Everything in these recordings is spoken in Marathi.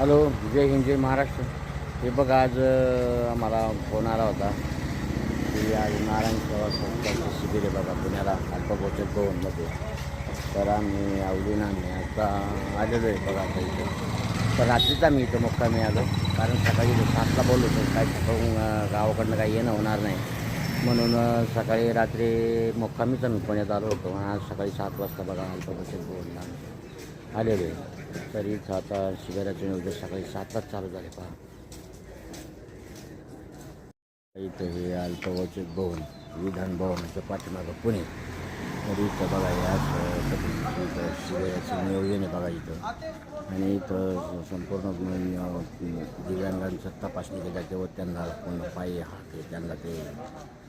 हॅलो जय हिंद जय महाराष्ट्र. हे बघा आज आम्हाला फोन आला होता की आज नारायण सेवा संस्थांचे शिबिर आहे बघा पुण्याला अल्पपोषक भवनमध्ये तर आम्ही आवडीन आम्ही आता आलेलो आहे बघा आता इथं. तर रात्रीच आम्ही इथं मुक्कामी आलो कारण सकाळी सातला बोललो होतो काय सकाळून गावाकडनं काही येणं होणार नाही. म्हणून सकाळी रात्री मुक्कामीच आम्ही पुण्यात आलो होतो आज सकाळी सात वाजता बघा अल्पपोषक भवनला आलेलो आहे. तरी आता शिबिराचे नियोजन सकाळी सातलाच चालू झाले पहा. इथं हे अल्पवचक भवन विधान भवनाच्या पाठीमागं पुणे. तरी इथं बघा या शिबिराचं नियोजन आहे बघा इथं. आणि इथं संपूर्ण दिव्यांगांचं तपासणी केली जाते व त्यांना पूर्ण पायी हात त्यांना ते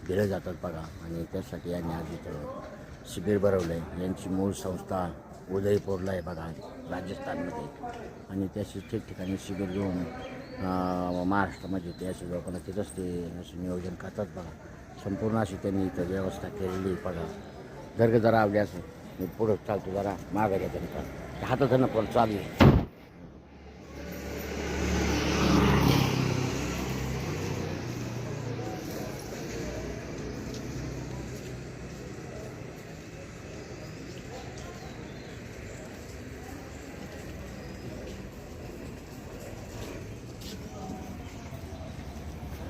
दिले जातात बघा. आणि त्यासाठी यांनी आज इथं शिबिर भरवलं आहे यांची मूळ संस्था उदयपूरला आहे बघा राजस्थानमध्ये. आणि त्याशी ठिकठिकाणी शिबिर घेऊन महाराष्ट्रामध्ये ते असे लोकांना तिथंच ते असं नियोजन करतात बघा. संपूर्ण अशी त्यांनी इथं व्यवस्था केलेली बघा. दर्ग जरा आवडी असं मी पुढं चालतो जरा मागं घेतो का हाताचं पण चालू आहे.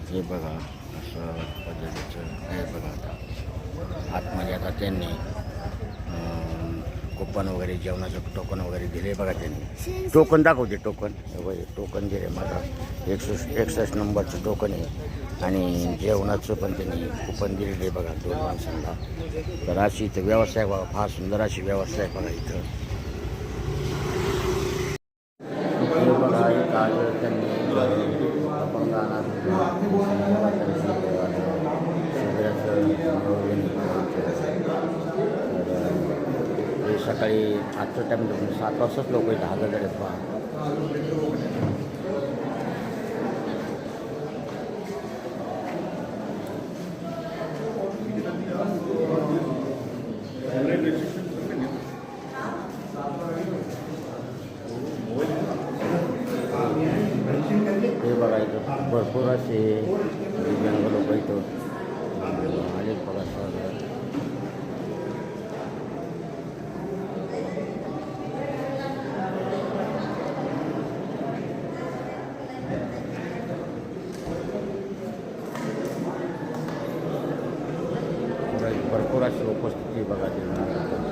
हे बघा असं पद्धतीचं हे बघा आता आतमध्ये आता त्यांनी अं, कुपन वगैरे जेवणाचं टोकन वगैरे दिले बघा त्यांनी. टोकन दाखवते टोकन. टोकन दिले मला एकसष्ट एकसष्ट नंबरचं टोकन आहे. आणि जेवणाचं पण त्यांनी कुपन दिलेलं आहे बघा दोन माणसांना. तर अशी इथं व्यवस्था आहे बघा फार सुंदर अशी व्यवस्था आहे बघा इथं हे बघा एक आज त्यांनी अपंग अनाथ शिबिराचं नियोजन केलं. तर हे सकाळी आजचं टाईम सात वाजताच लोक इथं हजर झालेत पहा हे बघायचं. भरपूर असे दिव्यांग लोक इथं आले बघा सर भरपूर अशी उपस्थिती बघा दिव्यांगांची.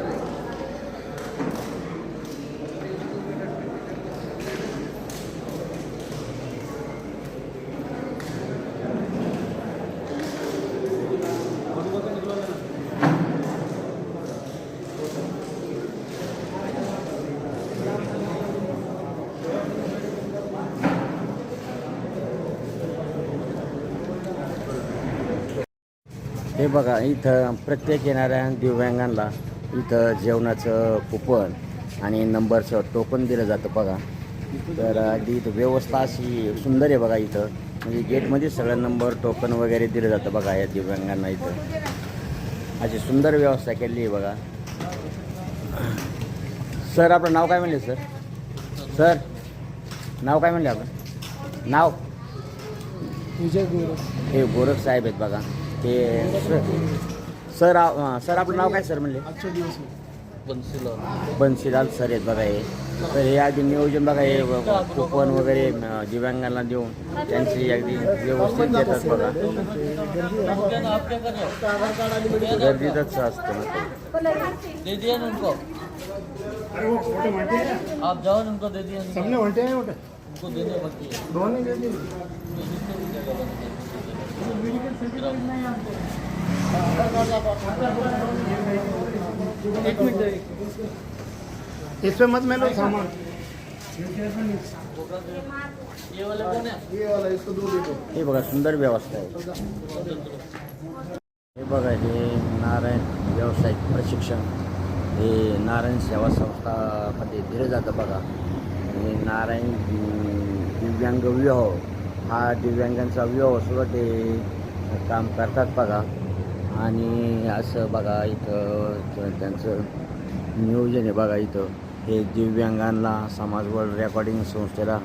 हे बघा इथं प्रत्येक येणाऱ्या दिव्यांगांना इथं जेवणाचं कुपन आणि नंबरचं टोकन दिलं जातं बघा. तर अगदी इथं व्यवस्था अशी सुंदर आहे बघा इथं. म्हणजे गेटमध्ये सगळं नंबर टोकन वगैरे दिलं जातं बघा या दिव्यांगांना इथं. अशी सुंदर व्यवस्था केलेली आहे बघा. सर आपलं नाव काय म्हणले सर? सर नाव काय म्हणले आपण? नाव? विजय गोरे हे गोरख साहेब आहेत बघा. ते सर सर आ- सर आपलं नाव काय सर म्हणले? आजचा दिवस बनसीलाल सर आहेत बघा हे. तर हे आधी नियोजन बघा हे व- व- कुपन वगैरे अं, दिव्यांगांना देऊन त्यांची अगदी व्यवस्थित देतात बघा. गर्दीतच असतं ना. दे दिया ना उनको आप जाओ ना उनको दे दिया उनको सबने उल्टे हैं उल्टे उनको देने बाकी है दोनों दे दिए एक मिनट इसमें मत मैं लो सामान। ये वाला कौन है ये वाला इसको दो दे दो हे बघा सुंदर व्यवस्था आहे. हे बघा हे नारायण व्यावसायिक प्रशिक्षण. हे नारायण सेवा संस्थामध्ये दिलं जातं बघा. हे नारायण दिव्यांग विवाह. हा दिव्यांगांचा विवाह ते काम करतात बघा. आणि असं बघा इथं त्यांचं नियोजन आहे बघा इथं. हे दिव्यांगांना समाज वर्ल्ड रेकॉर्डिंग संस्थेला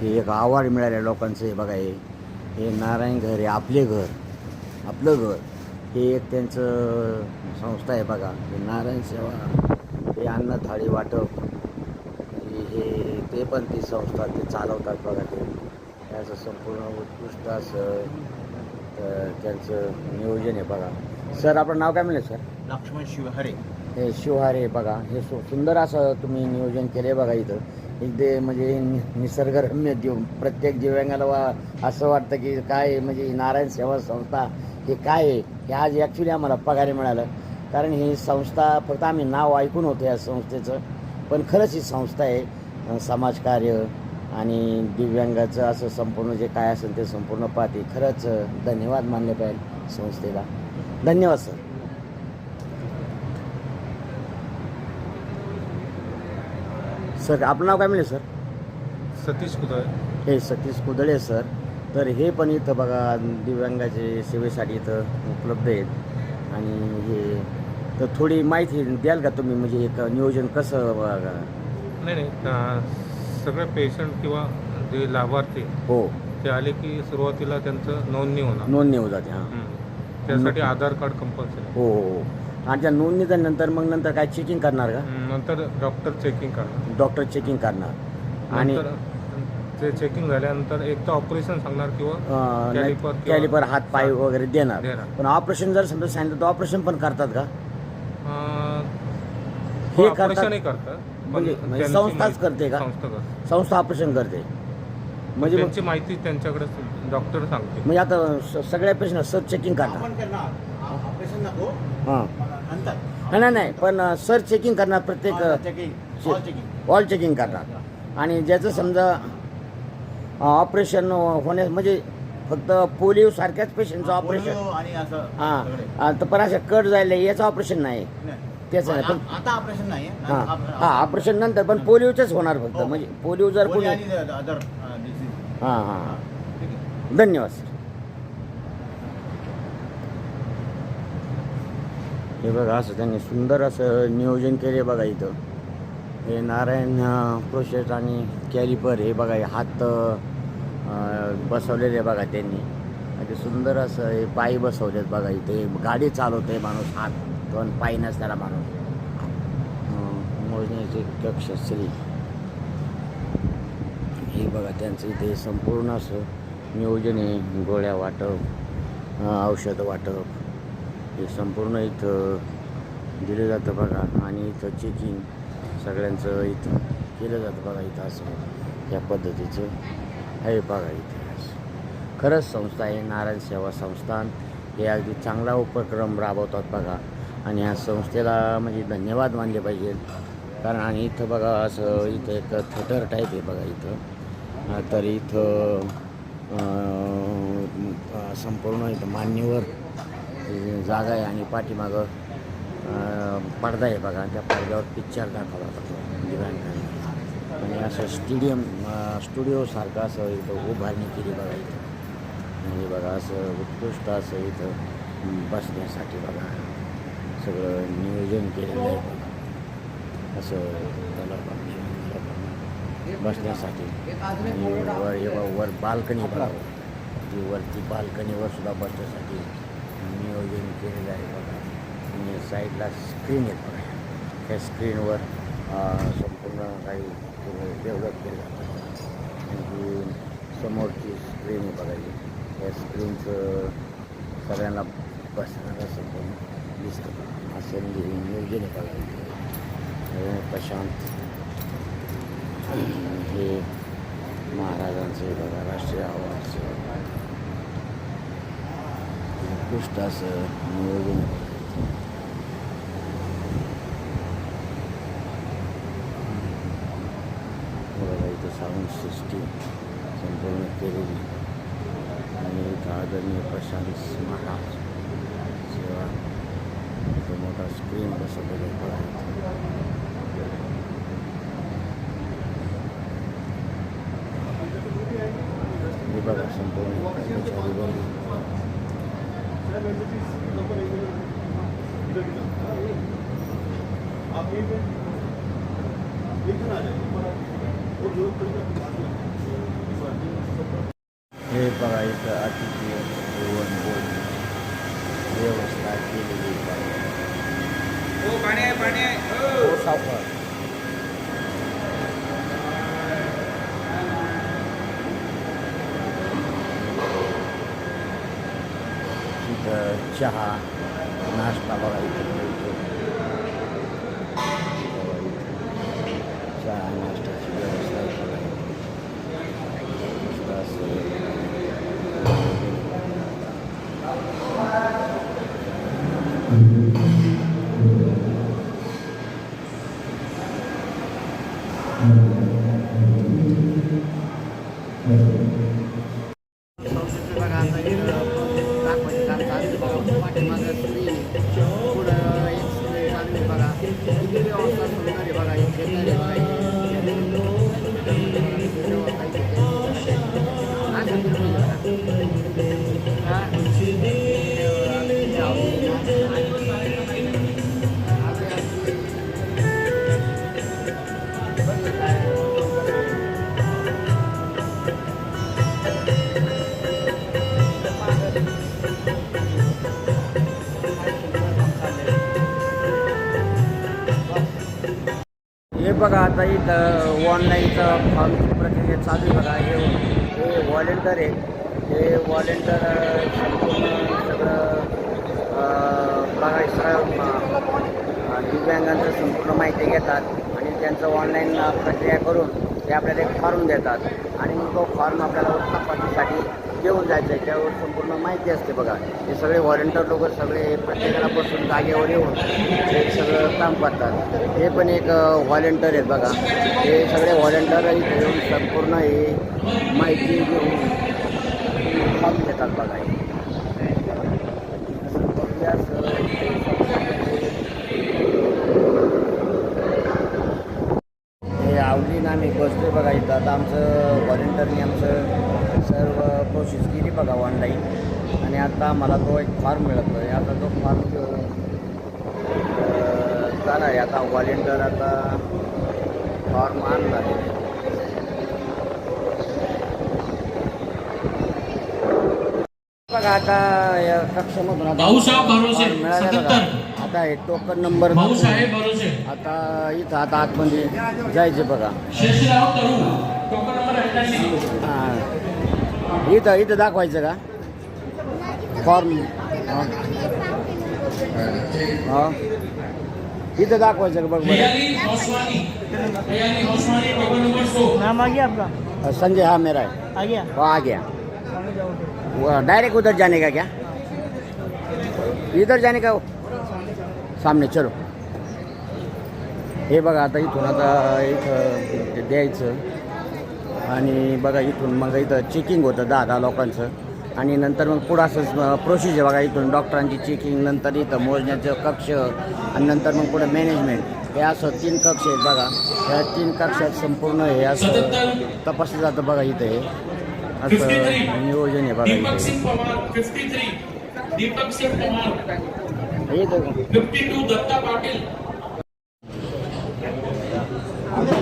हे एक अवॉर्ड मिळाल्या लोकांचं हे बघा हे. हे नारायण घर हे आपले घर. आपलं घर. हे एक त्यांचं संस्था आहे बघा. हे नारायण सेवा हे अन्न थाळी वाटप. हे हे ते पण ती संस्था ते चालवतात बघा ते. असं संपूर्ण उत्कृष्ट असं त्यांचं नियोजन आहे बघा. सर आपलं नाव काय म्हणलं सर? लक्ष्मण शिवहरे. हे शिवहारे बघा. हे सु सुंदर असं तुम्ही नियोजन केले बघा इथं. इथे म्हणजे नि- निसर्गरम्य देव प्रत्येक दिव्यांगाला वा असं वाटतं की काय म्हणजे ही नारायण सेवा संस्था हे काय आहे? हे आज ॲक्च्युली आम्हाला पगारी मिळालं. कारण ही संस्था फक्त आम्ही नाव ऐकून होतो या संस्थेचं. पण खरंच ही संस्था आहे अं, समाजकार्य आणि दिव्यांगाचं असं संपूर्ण जे काय असेल ते संपूर्ण पाहते. खरंच धन्यवाद मानले पाहिजे संस्थेला. धन्यवाद सर. सर आपलं नाव काय म्हणले सर? सतीश कुदळ. हे सतीश कुदळे सर. तर हे पण इथं बघा दिव्यांगाचे सेवेसाठी इथं उपलब्ध आहेत. आणि हे तर थोडी माहिती द्याल का तुम्ही? म्हणजे एक नियोजन कसं बघा? नाही नाही. सगळे पेशंट किंवा जे लाभार्थी हो. ते आले की सुरुवातीला त्यांचं नोंदणी होणार. नोंदणी होऊ जाते हां. त्यासाठी आधार कार्ड कंपल्सरी हो हो हो. आणि त्या नोंदणीच्या नंतर मग नंतर काय चेकिंग करणार का? नंतर डॉक्टर चेकिंग करणार. डॉक्टर चेकिंग करणार. आणि नंतर ते चेकिंग झाल्यानंतर एक तर ऑपरेशन सांगणार किंवा नाही, कॅलिपर किंवा- कॅलिपर हात पाय वगैरे देणार. देणार. पण ऑपरेशन जर समजा सांगितलं तर ऑपरेशन पण करतात का? हे करतात- ऑपरेशनही करतात. म्हणजे- म्हणजे त्यांची संस्थाच माहिती- करते का? संस्था करते संस्था ऑपरेशन करते. म्हणजे मग- त्यांची माहिती त्यांच्याकडे डॉक्टर सांगते. म्हणजे आता स- सगळ्या पेशंट सर चेकिंग करणार आपण करणार ऑपरेशन नको हां. नंतर. नाही, नाही नाही पण सर चेकिंग करणार प्रत्येक checking all checking all checking करणार आणि ज्याचं समजा ऑपरेशन होण्यास म्हणजे फक्त पोलिओ सारख्याच पेशंटचं ऑपरेशन पोलिओ आणि असं हां. सगळे. तर पण असं कट जायला याचं ऑपरेशन नाही. नाही. त्याचं नाही पण आता ऑपरेशन नाही हां. हां ऑपरेशन नंतर पण पोलिओचंच होणार फक्त. हो. म्हणजे पोलिओ जर कोणी आणि अदर डिसीज हां हां धन्यवाद सर हे बघा असं त्यांनी सुंदर असं नियोजन केले बघा इथं. हे नारायण प्रोसेस आणि कॅलिपर हे बघा हे हात अं, बसवलेले बघा त्यांनी. आणि सुंदर असं हे पायी बसवलेत बघा इथे. गाडी चालवते माणूस हात. दोन पाय नसणारा माणूस अं, मोजण्याचे कक्ष श्री हे बघा त्यांचं इथे संपूर्ण असं नियोजन आहे गोळ्या वाटप औषधं वाटप. हे संपूर्ण इथं दिलं जातं बघा. आणि इथं चेकिंग सगळ्यांचं इथं केलं जातं बघा इथं असं या पद्धतीचं आहे बघा इथे खरंच संस्था आहे नारायण सेवा संस्थान. हे अगदी चांगला उपक्रम राबवतात बघा. आणि ह्या संस्थेला म्हणजे धन्यवाद मानले पाहिजेत कारण आणि इथं बघा असं इथं एक थिएटर टाईप आहे बघा इथं. तर इथं संपूर्ण इथं मान्यवर जागा आहे आणि पाठीमागं पडदा आहे बघा. त्या पडद्यावर पिक्चर दाखवला जातो. दिव्यांगांना आणि असं स्टेडियम स्टुडिओसारखं असं इथं उभारणी केली बघा इथं. म्हणजे बघा असं उत्कृष्ट असं इथं बसण्यासाठी बघा. सगळं नियोजन केलेलं आहे असं त्याला बसण्यासाठी. आणि वर हे वर बाल्कनी बघा. ती वरती बाल्कनीवर सुद्धा बसण्यासाठी नियोजन केलेलं आहे बघा. आणि साईडला स्क्रीन आहे बघा. त्या स्क्रीनवर संपूर्ण काही डेव्हलप केलं जातं. आणि समोरची स्क्रीन बघायची बघा त्या स्क्रीनचं सगळ्यांना बसणारा संपूर्ण दिसतं संधी म्हणजे नियोजन प्रशांत हे महाराजांचे हे बघा राष्ट्रीय आवाज उत्कृष्ट असं नियोजन आहे बघा इथे. इथं साऊंड सिस्टीम संपूर्ण केलेली आणि आदरणीय प्रशांत महाराज इथं मोठा स्क्रीन बसवलेला आहे बघा इथं. हे बघा संपूर्ण कर्मचारी वर्ग बघा इथं अतिथी जेवण बोल व्यवस्था केलेली आहे हो, सावकार इथं चहा नाश्ता बघा बघा आता इथं ऑनलाईनचं फॉर्मची प्रक्रिया चालू आहे बघा. हे हे व्हॉलेंटर आहे. हे व्हॉलेंटर संपूर्ण सगळं बघा सगळं दिव्यांगांचं संपूर्ण माहिती घेतात आणि त्यांचं ऑनलाईन प्रक्रिया करून ते आपल्याला एक फॉर्म देतात. आणि तो फॉर्म आपल्याला तपासणीसाठी घेऊन जायचं आहे त्यावर संपूर्ण माहिती असते बघा. हे सगळे व्हॉलेंटियर लोक सगळे प्रत्येकाला बसून जागेवर येऊन हे सगळं काम करतात. हे पण एक व्हॉलेंटर आहेत बघा. हे सगळे व्हॉलेंटियर इथे येऊन संपूर्ण हे माहिती घेऊन काम देतात बघा. हे. असं बघूया, असं बघा इथं. आता आमचं व्हॉलेंटरनी आमचं सर्व प्रोसेस केली बघा ऑनलाईन आणि आता आम्हाला तो एक फॉर्म मिळतो आहे आता तो फॉर्म जाणार आहे. आता व्हॉलेंटर आता फॉर्म आणला आहे बघा आता या कक्षामधून मिळाला बघा. 77. आता हे टोकन नंबर आता इथं आता आतमध्ये जायचे बघा. हां. इथं इथं दाखवायचं का? फॉर्म हां. हां. इथं दाखवायचं का? बघ बरं. नाम आ गया आपका? संजय हाँ मेरा है आ गया? वो आ गया. वो डायरेक्ट उधर जाने का क्या? इधर जाने का? वो? सामने चलो. हे बघा आता इथून आता इथं ते द्यायचं. आणि बघा इथून मग इथं चेकिंग होतं दहा दहा लोकांचं. आणि नंतर मग पुढं असं प्रोसिजर बघा इथून डॉक्टरांची चेकिंग नंतर इथं मोजण्याचं कक्ष आणि नंतर मग पुढं मॅनेजमेंट हे असं तीन कक्ष आहेत बघा. या तीन कक्षात संपूर्ण हे असं तपासलं जातं बघा इथं हे. असं नियोजन आहे बघा इथं हे. इथं फिफ्टी टू दत्ता पाटील बेटा तो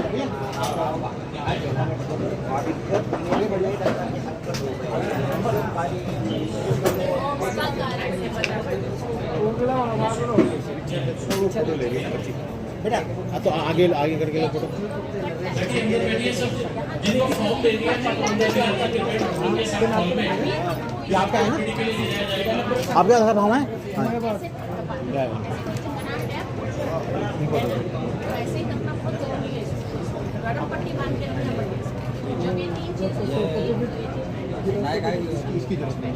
आगे आगे करके फोटो बैठिए अंदर बैठिए सब जिनको फॉर्म दे दिया था फॉर्म दे दिया था टिकट उनके साथ फॉर्म में ये आपका है ना के लिए दिया जाएगा आपका घर भाव है ऐसे ही अपना खुद जरूरी है गरम पट्टी बांध के रखना पड़ेगा जब ये तीन चीजें इसकी जरूरत नहीं.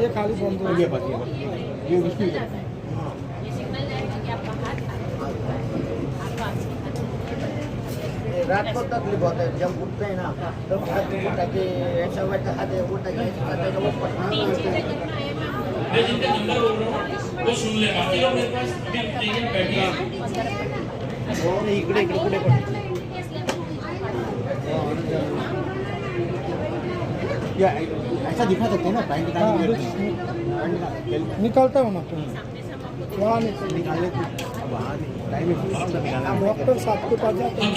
ये खाली फोन है ये बात कि रात को तकलीफ होता है जब उठते हैं ना तो उठा के ऐसा वैसा हाथ उठा के ऐसा हैं, वो है हूँ वो सुन ले बाकी लोग मेरे पास अभी नहीं बैठिए इकडे इकडे पुढे पण. या ऐसा दिखा सकते हैं ना पैंट निकालने निकालता हूँ ना वहाँ डॉक्टर साहब के पास जाता हूँ।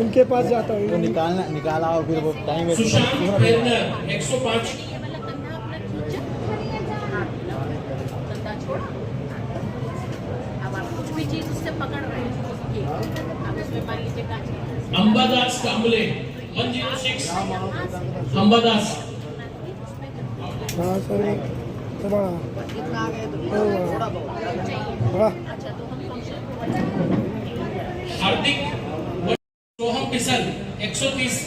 उनके पास जाता हूँ। तो निकालना निकाला और फिर वो टाइम एक सौ पाँच। अंबादास कांबले 106 अंबादास। हाँ सर थोड़ा थोड़ा हार्दिक सोहम किशन एक सौ तीस।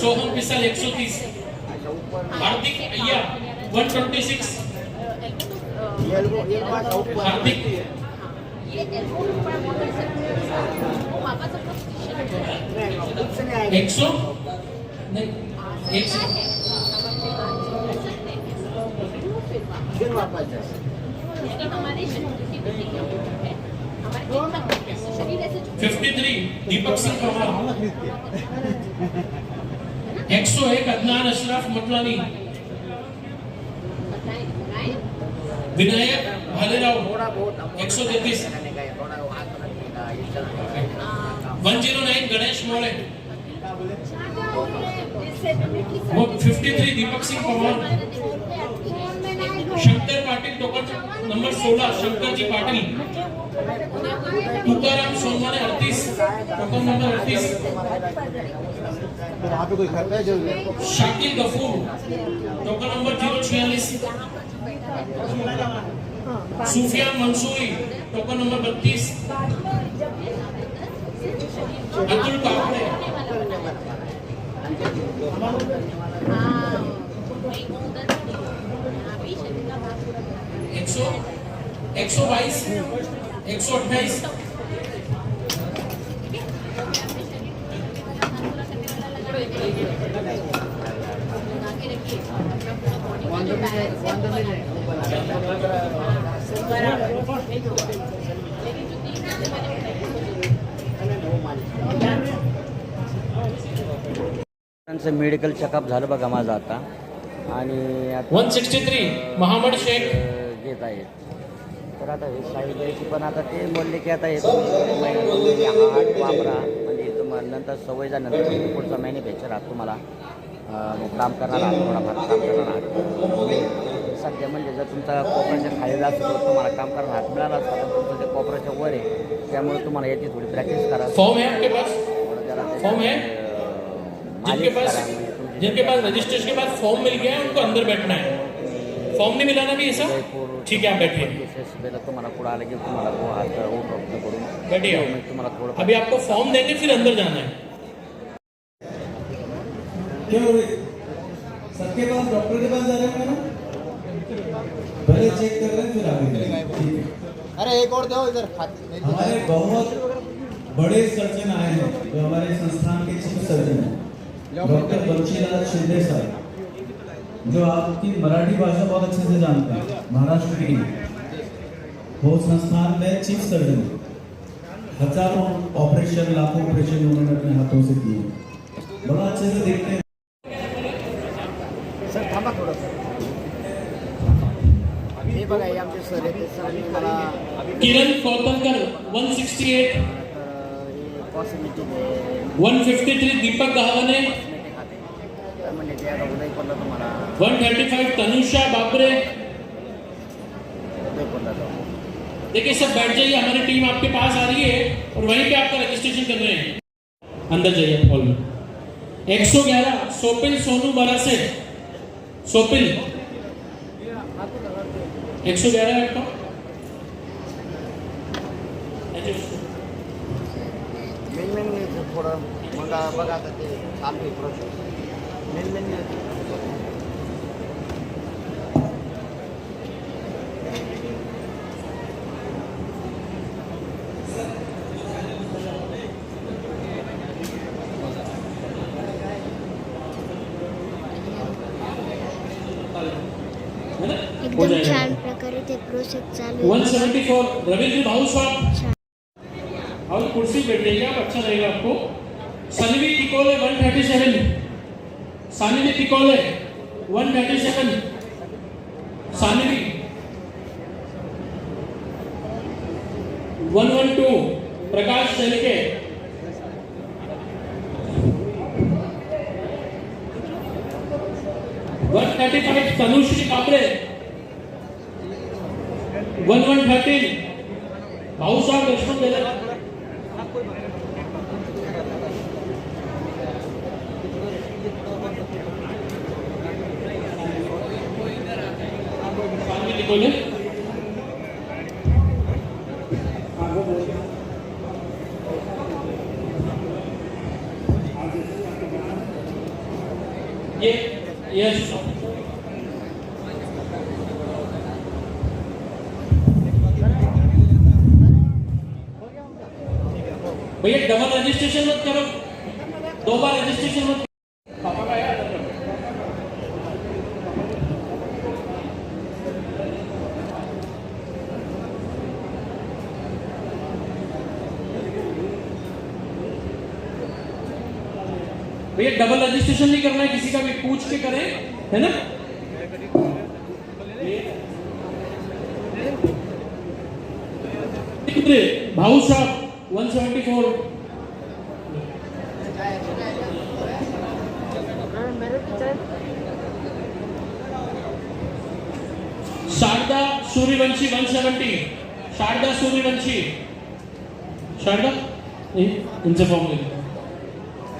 सोहम किशन एक सौ तीस। हार्दिक अय्या वन ट्वेंटी सिक्स हार्दिक एक सौ? नहीं, एक सौ। फिर वापस फिफ्टी थ्री, दीपक सिंह पवार एक सौ एक, अदनान अशरफ मतलानी विनायक? भालेराव थोड़ा बहुत हम 133 करने का है, थोड़ा वो हाथ रखने का ये चलना 109 गणेश मोरे जिससे वो 53 Deepak Singh Pawar. Shankar Patil token number 16 Shankar ji Patil. Tukaram Sonawane 38 token number 38 तो वहाँ पे कोई करता है जो Shakil Gafoor token number 046 Sufiya Mansuri token number 32 Atul Kakade एक सौ एक सौ बाईस एक त्यांचं मेडिकल चेकअप झालं बघा माझं आता. आणि आता 163 मोहम्मद शेख. घेत आहेत. तर आता हे साई द्यायची पण आता ते बोलले की आता हे तुम्ही हा आठ वापरा. म्हणजे तुम्हाला नंतर सवय झाल्यानंतर तुम्ही पुढचा मॅन्युफॅक्चर आहात तुम्हाला. काम करणार आहात थोडाफार काम करणार आहात. तुम्ही सध्या म्हणजे जर तुमचा कोपऱ्याच्या खाली असतो तर तुम्हाला काम करणार हात मिळाला असता पण तुमचं ते कोपऱ्याच्या वर आहे त्यामुळे तुम्हाला याची थोडी प्रॅक्टिस करा. फॉर्म है जिनके पास जिनके पास रजिस्ट्रेशन के बाद फॉर्म मिल गया है उनको अंदर बैठना है। फॉर्म नहीं मिला ना भी ऐसा? ठीक है आप बैठिए। तुम्हाला पुढे आलं की तुम्हाला तो करून बैठिए तुम्हाला थोडं अभी आपको फॉर्म देंगे फिर अंदर जाना है। क्या हो रही सबके पास डॉक्टर के पास जा रहे हैं पहले चेक कर रहे हैं फिर आगे। अरे एक और दो इधर तो- हमारे बहुत बड़े सर्जन आए हैं जो हमारे संस्थान के चीफ सर्जन हैं। डॉक्टर बंशीलाल शिंदे साहब जो आपकी मराठी भाषा बहुत अच्छे से जानते हैं महाराष्ट्र की। वो संस्थान में चीफ सर्जन हज़ारों ऑपरेशन लाखों ऑपरेशन उन्होंने अपने हाथों से किए। बड़ा अच्छे से देखते हैं। सर थांबा थोडं किरण कोतलकर 168 हे कॉस्मेटिक आहे 153 दीपक गहावने कॉस्मेटिक खाते तर ते आता उदय पडलं तुम्हाला 135 तनुषा बाबरे देखिए, सब बैठ जाइए, हमारी टीम आपके पास आ रही है और वहीं पे आपका रजिस्ट्रेशन कर रहे हैं। अंदर जाइए हॉल में। 111 सोपिल सोनू बरासे सोपिल 111 है आपका? मेन मेन घ्यायचं थोडं मग बघा आता ते चालू आहे प्रोसेस मेन मेन घ्यायचं ना एकदम छान प्रकारे ते प्रोसेस चालू आहे. 174 रविंद्र भाऊ कर देंगे आप अच्छा रहेगा आपको। Sanvi Tikole one thirty seven Sanvi Tikole one thirty seven Sanvi one one two Prakash Selike सांगितले डबल नहीं करना है, किसी का भी पूछ के करें, है ना? Bhau Saheb one seventy four Sharda Suryavanshi one seventy Sharda Suryavanshi. Sharda? इनसे फॉर्म लो।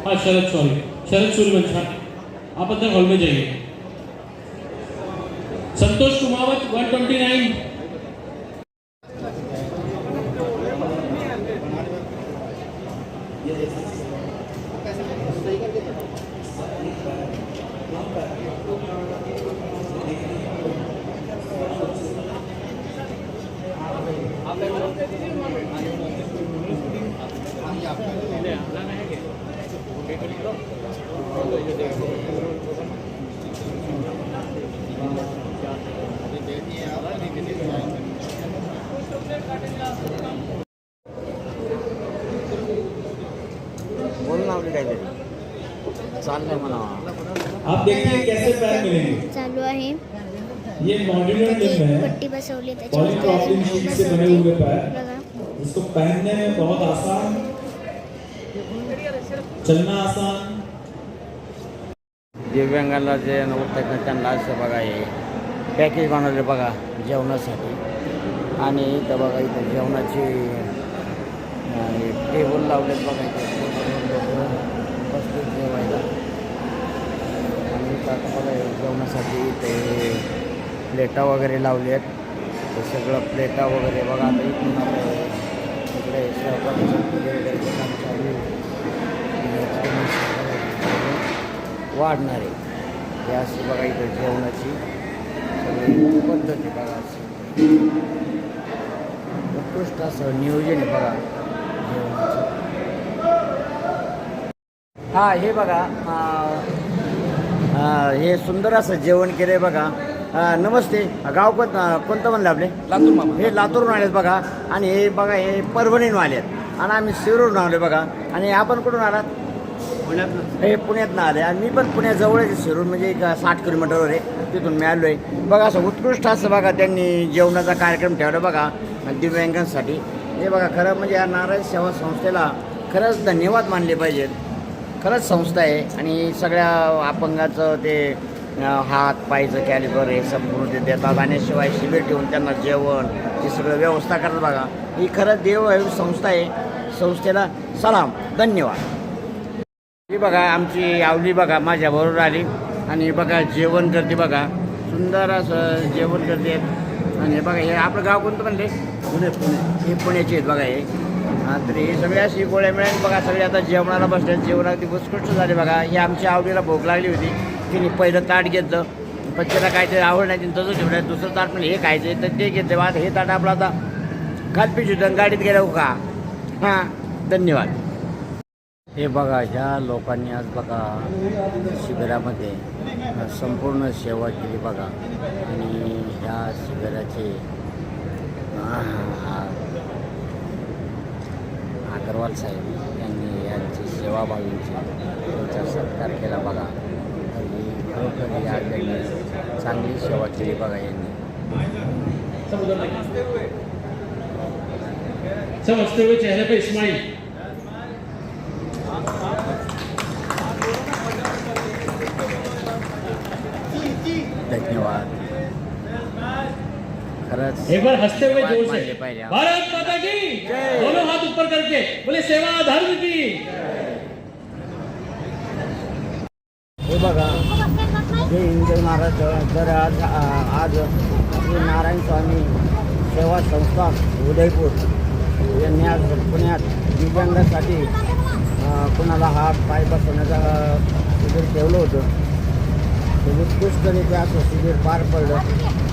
हाँ। शरद सॉरी शरद सूर्यवंशी आप अंदर हॉल में जाइए। Santosh Kumawat one twenty nine बोल ना आपली काहीतरी चाललंय म्हणा आप देखिए कैसे पैर मिलेंगे। चालू आहे। ये मॉड्यूलर त्याची है पट्टी बसवली पॉलीप्रॉपिलिन शीट से बने हुए पैर। इसको पहनने में बहुत आसान चलना आसान दिव्यांगांना जे नव्हतं का त्यांना असं बघा हे पॅकेज बनवले बघा जेवणासाठी. आणि इथं बघा इथं जेवणाची टेबल लावलेत बघा इथे. जेवायला. आणि आता बघा जेवणासाठी इथे प्लेटा वगैरे लावले आहेत ते सगळं प्लेटा वगैरे बघा आता इथून इकडे स्वयंपाकाचं वगैरे वाढणार आहे. हे अशी बघा इथं जेवणाची सगळी पद्धती बघा अशी. उत्कृष्ट असं नियोजन आहे बघा जेवणाचं. हा हे बघा हे सुंदर असं जेवण केलं आहे बघा नमस्ते. गाव कोण कोणतं म्हणलं आपले? लातूर मामा. हे लातूरून आलेत बघा. आणि हे बघा हे परभणीहून आलेत. आणि आम्ही शिरूरून आलो बघा. आणि आपण कुठून आलात? हे पुण्यातनं आले आणि मी पण पुण्याजवळच शिरून म्हणजे एक साठ किलोमीटरवर आहे. तिथून मी आलो आहे बघा असं उत्कृष्ट असं बघा त्यांनी जेवणाचा कार्यक्रम ठेवला बघा दिव्यांगांसाठी. हे बघा खरं म्हणजे या नारायण सेवा संस्थेला खरंच धन्यवाद मानले पाहिजेत. खरंच संस्था आहे. आणि सगळ्या अपंगाचं ते हात पायचं कॅलिबर हे संपूर्ण ते देतात. आणि शिवाय शिबिर ठेवून त्यांना जेवण हे सगळं व्यवस्था करतात बघा. ही खरंच देव संस्था आहे. संस्थेला सलाम धन्यवाद. ही बघा आमची आवली बघा माझ्याबरोबर आली. आणि बघा जेवण करते बघा. सुंदर असं जेवण करते. आणि हे बघा हे आपलं गाव कोणतं म्हणले? पुणे पुणे. हे पुण्याचे आहेत बघा हे. तर हे सगळे अशी गोळ्या मिळाली बघा सगळे आता जेवणाला बसले जेवण अगदी उत्कृष्ट झाले बघा. ही आमच्या आवडीला भूक लागली होती. तिने पहिलं ताट घेतलं. पण त्याला काहीतरी आवड नाही तिने तसं ठेवलं दुसरं ताट म्हणजे हे खायचं तर ते घेतलं. आता हे ताट आपलं आता खात होतं गाडीत गेलं का? हां धन्यवाद. हे बघा ह्या लोकांनी आज बघा शिबिरामध्ये संपूर्ण सेवा केली बघा. आणि ह्या शिबिराचे अग्रवाल साहेब यांनी यांची सेवाभावींची त्यांचा सत्कार केला बघा. ही खरोखर या त्यांनी चांगली सेवा केली बघा यांनी. समजते हुए चेहरे पे इस्माईल. धन्यवाद। खरंच एक बार हंसते हुए जोर से. भारत माता की दोनों हाथ ऊपर करके बोले सेवा धर्म की। हे बघा जय हिंद महाराज तर आज आज श्री नारायण स्वामी सेवा संस्था उदयपूर यांनी आज पुण्यात दिव्यांगासाठी कुणाला हात पाय बसवण्याचं शिबिर ठेवलं होतं तर उत्कृष्टरित्या असं शिबिर पार पडलं.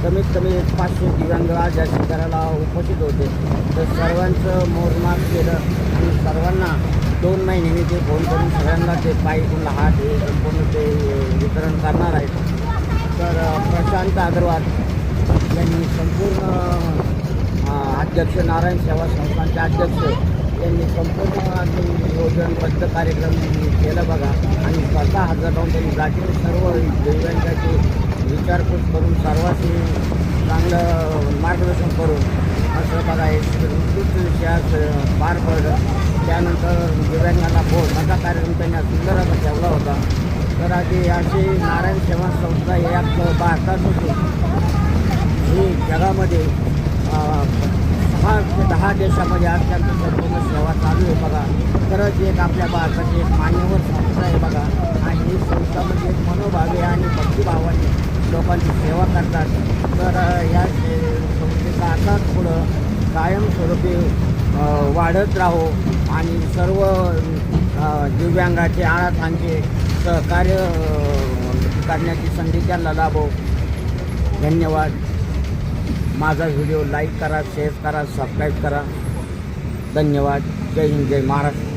कमीत कमी एक पाचशे दिव्यांग आज या शिबिराला उपस्थित होते. तर सर्वांचं मोजमाप केलं आणि सर्वांना दोन महिन्यांनी ते फोन करून सगळ्यांना ते पायी कुणाला हात हे संपूर्ण ते वितरण करणार आहेत. तर प्रशांत अग्रवाल यांनी संपूर्ण अध्यक्ष नारायण सेवा संस्थांचे अध्यक्ष त्यांनी संपूर्ण आणि कार्यक्रम केला बघा. आणि स्वतः हजर राहून त्यांनी जागेवर सर्व दिव्यांगाची विचारपूस करून सर्वांशी चांगलं मार्गदर्शन करून असं बघा एक उत्कृष्ट विषयात पार पडलं. त्यानंतर दिव्यांगांना असा कार्यक्रम त्यांनी सुंदर असा ठेवला होता. तर आधी अशी नारायण सेवा संस्था या भारतात होती ही जगामध्ये हा दहा देशामध्ये आज संपूर्ण सेवा चालू आहे बघा. खरंच एक आपल्या भारताची एक मान्यवर संस्था आहे बघा. आणि ही संस्था म्हणजे एक मनोभावे आणि भक्तिभावाने लोकांची सेवा करतात. तर या से- संस्थेचा आकार पुढं कायमस्वरूपी वाढत राहो आणि सर्व दिव्यांगाचे आळाथांचे सहकार्य करण्याची संधी त्यांना लाभो. धन्यवाद. माझा व्हिडिओ लाईक करा शेअर करा सबस्क्राईब करा. धन्यवाद. जय हिंद जय महाराष्ट्र.